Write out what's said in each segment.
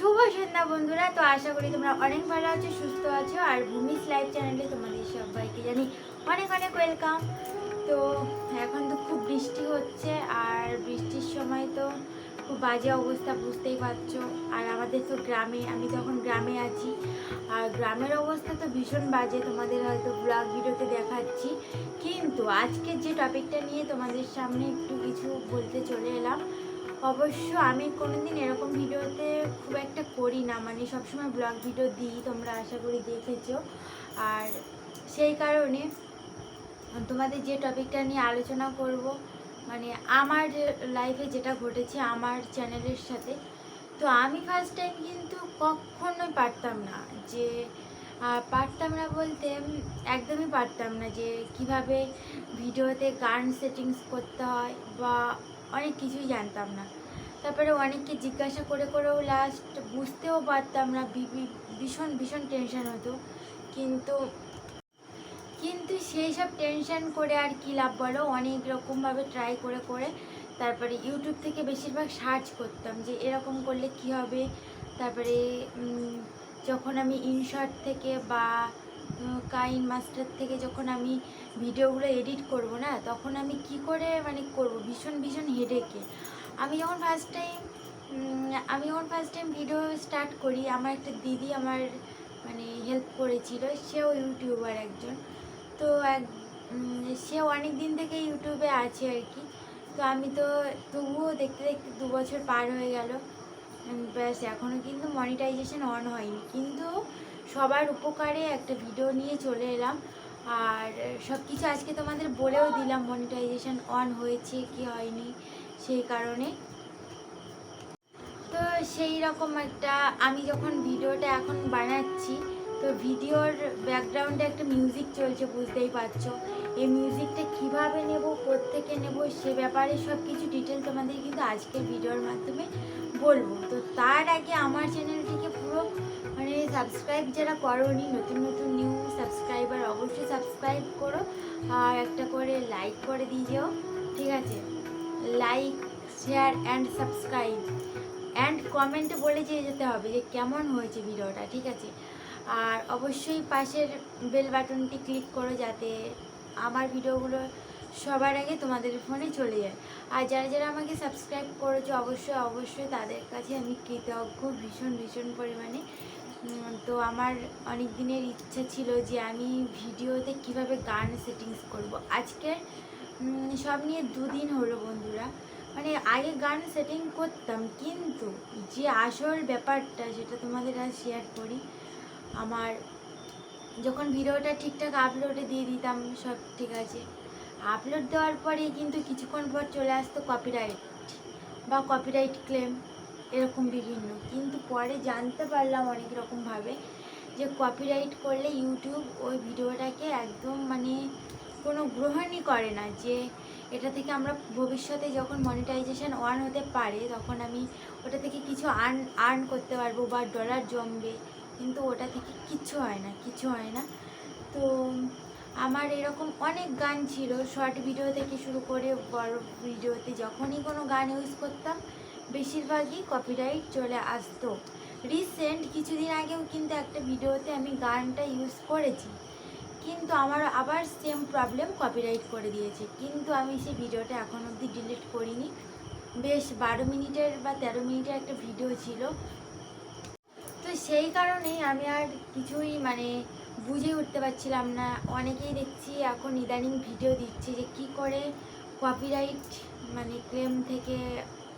শুভ সন্ধ্যা বন্ধুরা। তো আশা করি তোমরা অনেক ভালো আছো, সুস্থ আছো, আর ভূমিস লাইভ চ্যানেলে তোমাদের সবাইকে জানি অনেক অনেক ওয়েলকাম তো এখন তো খুব বৃষ্টি হচ্ছে, আর বৃষ্টির সময় তো খুব বাজে অবস্থা, বুঝতেই পারছ। আর আমাদের তো গ্রামে, আমি তখন গ্রামে আছি, আর গ্রামের অবস্থা তো ভীষণ বাজে, তোমাদের হয়তো ব্লগ ভিডিওতে দেখাচ্ছি। কিন্তু আজকের যে টপিকটা নিয়ে তোমাদের সামনে একটু কিছু বলতে চলে এলাম অবশ্য আমি কোনোদিন এরকম ভিডিওতে খুব একটা করি না। মানে সবসময় ব্লগ ভিডিও দিই, তোমরা আশা করি দেখেছ। আর সেই কারণে তোমাদের যে টপিকটা নিয়ে আলোচনা করব মানে আমার লাইফে যেটা ঘটেছে আমার চ্যানেলের সাথে, তো আমি ফার্স্ট টাইম কিন্তু কখনোই পারতাম না যে পারতাম না বলতে একদমই পারতাম না যে কীভাবে ভিডিওতে গান সেটিংস করতে হয় বা অনেক কিছুই জানতাম না। তারপরে অনেককে জিজ্ঞাসা করে করেও লাস্ট বুঝতেও পারতাম না ভীষণ ভীষণ টেনশন হতো। কিন্তু কিন্তু সেই সব টেনশান করে আর কি লাভ বলো? অনেক রকমভাবে ট্রাই করে করে তারপরে ইউটিউব থেকে বেশিরভাগ সার্চ করতাম যে এরকম করলে কি হবে? তারপরে যখন আমি ইনশর্ট থেকে বা কাইন মাস্টার থেকে যখন আমি ভিডিওগুলো এডিট করব না, তখন আমি কি করে মানে করব? ভীষণ ভীষণ হেডেকে আমি যখন ফার্স্ট টাইম আমি যখন ফার্স্ট টাইম ভিডিও স্টার্ট করি, আমার একটা দিদি আমার মানে হেল্প করেছিল, সেও ইউটিউবার একজন। তো এক সে অনেক দিন থেকে ইউটিউবে আছে আর কি। তো আমি তো তবুও দেখতে দেখতে দু বছর পার হয়ে গেল। ব্যাস এখনও কিন্তু মনিটাইজেশন অন হয়নি। কিন্তু সবার উপকারে একটা ভিডিও নিয়ে চলে এলাম। আর সব কিছু আজকে তোমাদের বলেও দিলাম মনিটাইজেশন অন হয়েছে কি হয়নি সেই কারণে। তো সেই রকম একটা, আমি যখন ভিডিওটা এখন বানাচ্ছি, তো ভিডিওর ব্যাকগ্রাউন্ডে একটা মিউজিক চলছে, বুঝতেই পারছ। এই মিউজিকটা কীভাবে নেব থেকে নেব, সে ব্যাপারে সব কিছু ডিটেল তোমাদের কিন্তু আজকের ভিডিওর মাধ্যমে বলব। তো তার আগে আমার চ্যানেলটিকে পুরো মানে সাবস্ক্রাইব যারা করোনি, নতুন নতুন নিউ সাবস্ক্রাইবার অবশ্যই সাবস্ক্রাইব করো আর একটা করে লাইক করে দিয়ে যেও, ঠিক আছে? Like share and subscribe and কমেন্টে বলে দিয়ে যেতে হবে যে কেমন হয়েছে ভিডিওটা, ঠিক আছে? আর অবশ্যই পাশের বেল বাটনটি ক্লিক করো যাতে আমার ভিডিওগুলো সবার আগে তোমাদের ফোনে চলে যায়। আর যারা যারা আমাকে সাবস্ক্রাইব করেছ, অবশ্যই অবশ্যই তাদের কাছে আমি কৃতজ্ঞ, ভীষণ ভীষণ পরিমাণে। তো আমার অনেক দিনের ইচ্ছা ছিল যে আমি ভিডিওতে কীভাবে গান সেটিংস করব। আজকের সব নিয়ে দুদিন হলো বন্ধুরা। মানে আগে গান সেটিং করতাম, কিন্তু যে আসল ব্যাপারটা সেটা তোমাদের আজ শেয়ার করি। আমার যখন ভিডিওটা ঠিকঠাক আপলোডে দিয়ে দিতাম, সব ঠিক আছে। আপলোড দেওয়ার পরে কিন্তু কিছুক্ষণ পর চলে আসতো কপিরাইট বা কপিরাইট ক্লেম এরকম বিভিন্ন। কিন্তু পরে জানতে পারলাম অনেক রকমভাবে যে কপিরাইট করলে ইউটিউব ওই ভিডিওটাকে একদম মানে কোনো গ্রহণই করে না যে এটা থেকে আমরা ভবিষ্যতে যখন মনিটাইজেশন অন হতে পারে তখন আমি ওটা থেকে কিছু আর্ন আর্ন করতে পারব বা ডলার জমবে। কিন্তু ওটা থেকে কিচ্ছু হয় না, কিছু হয় না। তো আমার এরকম অনেক গান ছিল। শর্ট ভিডিও থেকে শুরু করে বড় ভিডিওতে যখনই কোনো গান ইউজ করতাম বেশিরভাগই কপিরাইট চলে আসতো। রিসেন্ট কিছুদিন আগেও কিন্তু একটা ভিডিওতে আমি গানটা ইউজ করেছি। কিন্তু আমার আবার সেম প্রবলেম কপিরাইট করে দিয়েছে। কিন্তু আমি সেই ভিডিওটা এখন অবধি ডিলিট করিনি। বেশ বারো মিনিটের বা তেরো মিনিটের একটা ভিডিও ছিল। তো সেই কারণেই আমি আর কিছুই মানে বুঝে উঠতে পারছিলাম না। অনেকেই দেখছি এখন ইদানিং ভিডিও দিচ্ছে যে কি করে কপিরাইট মানে ক্লেম থেকে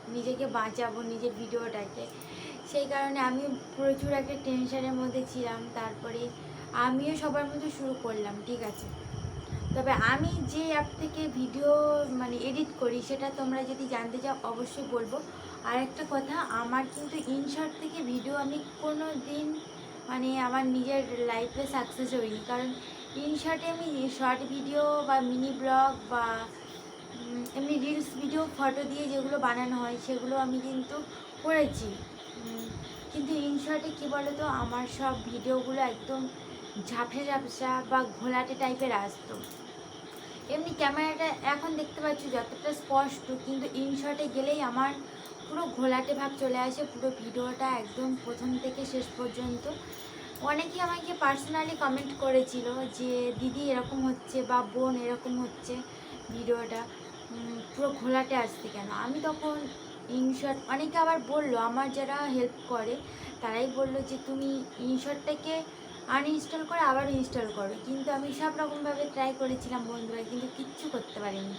নিজেকে বাঁচাবো, নিজের ভিডিওটাকে। সেই কারণে আমি প্রচুর একটা টেনশনের মধ্যে ছিলাম। তারপরে আমিও সবার মতো শুরু করলাম, ঠিক আছে? তবে আমি যে অ্যাপ থেকে ভিডিও মানে এডিট করি, সেটা তোমরা যদি জানতে চাও, অবশ্যই বলব। আর একটা কথা, আমার কিন্তু ইনশর্ট থেকে ভিডিও আমি কোনো দিন মানে আমার নিজের লাইফে সাকসেস হইনি। কারণ ইনশর্টে আমি শর্ট ভিডিও বা মিনি ব্লগ বা এমনি রিলস ভিডিও ফটো দিয়ে যেগুলো বানানো হয়, সেগুলো আমি কিন্তু করেছি। কিন্তু ইনশর্টে কী বলো তো আমার সব ভিডিওগুলো একদম ঝাপসা ঝাপসা বা ঘোলাটে টাইপের আসতো। এমনি ক্যামেরাটা এখন দেখতে পাচ্ছ যতটা স্পষ্ট, কিন্তু ইনশর্টে গেলেই আমার পুরো ঘোলাটে ভাব চলে আসে, পুরো ভিডিওটা একদম প্রথম থেকে শেষ পর্যন্ত। অনেকেই আমাকে পার্সোনালি কমেন্ট করেছিল যে, দিদি এরকম হচ্ছে বা বোন এরকম হচ্ছে ভিডিওটা। পুরো ঘোলাটে আসছে কেন? আমি তখন ইনশর্ট অনেকে আবার বলল, আমার যারা হেল্প করে, তারাই বলল যে, তুমি ইনশর্টটাকে আনইনস্টল করে আবার ইনস্টল করো। কিন্তু আমি সব রকমভাবে ট্রাই করেছিলাম বন্ধুরা, কিন্তু কিচ্ছু করতে পারিনি।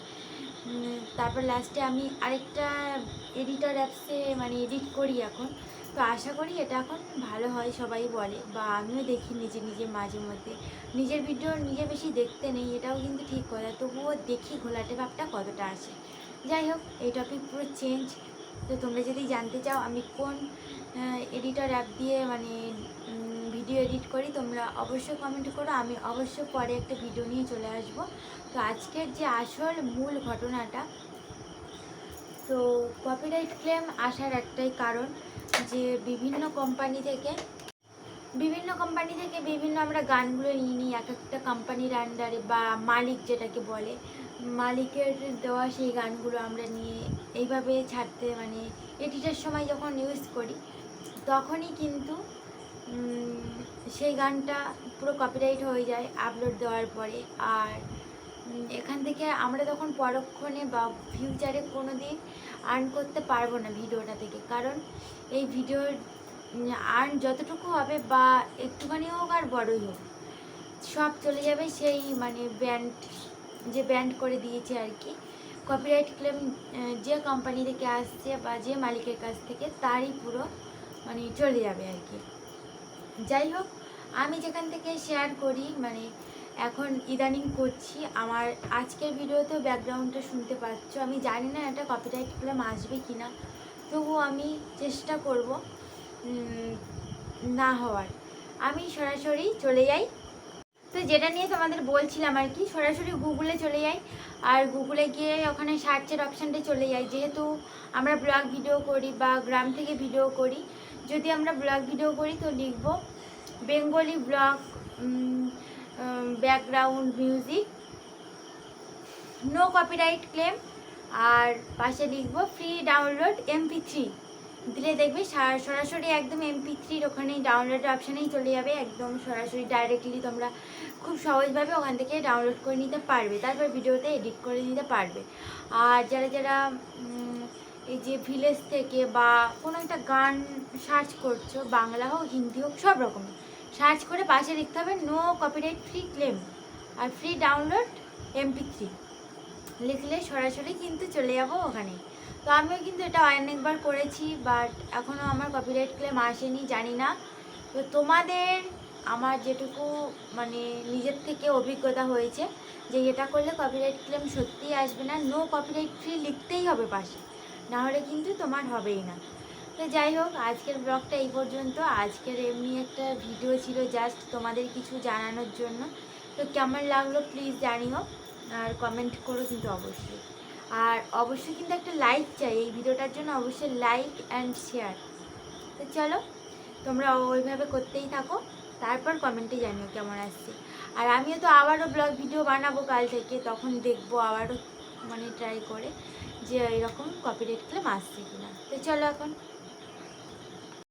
তারপর লাস্টে আমি আরেকটা এডিটর অ্যাপসে মানে এডিট করি এখন। তো আশা করি এটা এখন ভালো হয় সবাই বলে, বা আমিও দেখি নিজে নিজে মাঝে মধ্যে। নিজের ভিডিও নিজে বেশি দেখতে নেই, এটাও কিন্তু ঠিক কথা। তবুও দেখি ঘোলাটে ভাবটা কতটা আসে। যাই হোক, এই টপিক পুরো চেঞ্জ তো তোমরা যদি জানতে চাও, আমি কোন এডিটর অ্যাপ দিয়ে মানে ভিডিও এডিট করি, তোমরা অবশ্যই কমেন্ট করো, আমি অবশ্যই পরে একটা ভিডিও নিয়ে চলে আসব। তো আজকের যে আসল মূল ঘটনাটা, তো কপিরাইট ক্লেম আসার একটাই কারণ যে বিভিন্ন কোম্পানি থেকে, বিভিন্ন কোম্পানি থেকে বিভিন্ন আমরা গানগুলো নিয়ে নিই, এক একটা কোম্পানির আন্ডারে বা মালিক যেটাকে বলে, মালিকের দেওয়া সেই গানগুলো আমরা নিয়ে এইভাবে ছাড়তে মানে এডিটের সময় যখন ইউজ করি, তখনই কিন্তু সেই গানটা পুরো কপিরাইট হয়ে যায় আপলোড দেওয়ার পরে। আর এখান থেকে আমরা তখন পরক্ষণে বা ফিউচারে কোনো দিন আর্ন করতে পারব না ভিডিওটা থেকে। কারণ এই ভিডিওর আর্ন যতটুকু হবে বা একটুখানি হোক আর বড়ই হোক, সব চলে যাবে সেই মানে ব্যান্ড যে ব্যান্ড করে দিয়েছে আর কি। কপিরাইট ক্লেম যে কোম্পানি থেকে আসছে বা যে মালিকের কাছ থেকে তারই পুরো মানে চলে যাবে আর কি। যাই হোক আমি যেখান থেকে শেয়ার করি মানে এখন ইদানিং করছি, আমার আজকের ভিডিওতেও ব্যাকগ্রাউন্ডটা শুনতে পাচ্ছ। আমি জানি না এটা কপিরাইট ক্লেম আসবে কি না তবুও আমি চেষ্টা করব না হওয়ার। আমি সরাসরি চলে যাই। তো যেটা নিয়ে তোমাদের বলছিলাম আর কি, সরাসরি গুগলে চলে যাই, আর গুগলে গিয়ে ওখানে সার্চের অপশানটা চলে যাই। যেহেতু আমরা ব্লগ ভিডিও করি বা গ্রাম থেকে ভিডিও করি, যদি আমরা ব্লগ ভিডিও করি তো লিখব Bengali blog background music no copyright claim আর পাশে লিখব ফ্রি ডাউনলোড এমপি থ্রি দিলে দেখবে সরাসরি একদম এমপি থ্রির ওখানেই ডাউনলোড অপশানেই চলে যাবে, একদম সরাসরি ডাইরেক্টলি তোমরা খুব সহজভাবে ওখান থেকে ডাউনলোড করে নিতে পারবে, তারপর ভিডিওতে এডিট করে নিতে পারবে। আর যারা যারা এই যে ভিলেজ থেকে বা কোনো একটা গান সার্চ করছ, বাংলা হোক, হিন্দি হোক, সব রকম সার্চ করে পাশে লিখতে হবে নো কপিরাইট ফ্রি ক্লেম আর ফ্রি ডাউনলোড এমপি থ্রি লিখলে সরাসরি কিন্তু চলে যাব ওখানে। তো আমিও কিন্তু এটা অনেকবার করেছি বাট এখনও আমার কপিরাইট ক্লেম আসেনি, জানি না। তো তোমাদের আমার যেটুকু মানে নিজের থেকে অভিজ্ঞতা হয়েছে যে এটা করলে কপিরাইট ক্লেম সত্যিই আসবে না নো কপিরাইট ফ্রি লিখতেই হবে পাশে। নাহলে কিন্তু তোমার হবেই না। তো যাই হোক, আজকের ব্লগটা এই পর্যন্ত। আজকের এমনি একটা ভিডিও ছিল জাস্ট তোমাদের কিছু জানানোর জন্য। তো কেমন লাগল প্লিজ জানিও, আর কমেন্ট করো কিন্তু অবশ্যই। আর অবশ্যই কিন্তু একটা লাইক চাই, এই ভিডিওটার জন্য অবশ্যই লাইক অ্যান্ড শেয়ার তো চলো, তোমরা ওইভাবে করতেই থাকো, তারপর কমেন্টে জানিও কেমন আসছে। আর আমিও তো আবারও ব্লগ ভিডিও বানাবো কাল থেকে, তখন দেখব আবারও মানে ট্রাই করে যে এরকম কপিরাইট ক্লেম আসছে কিনা। তো চলো এখন।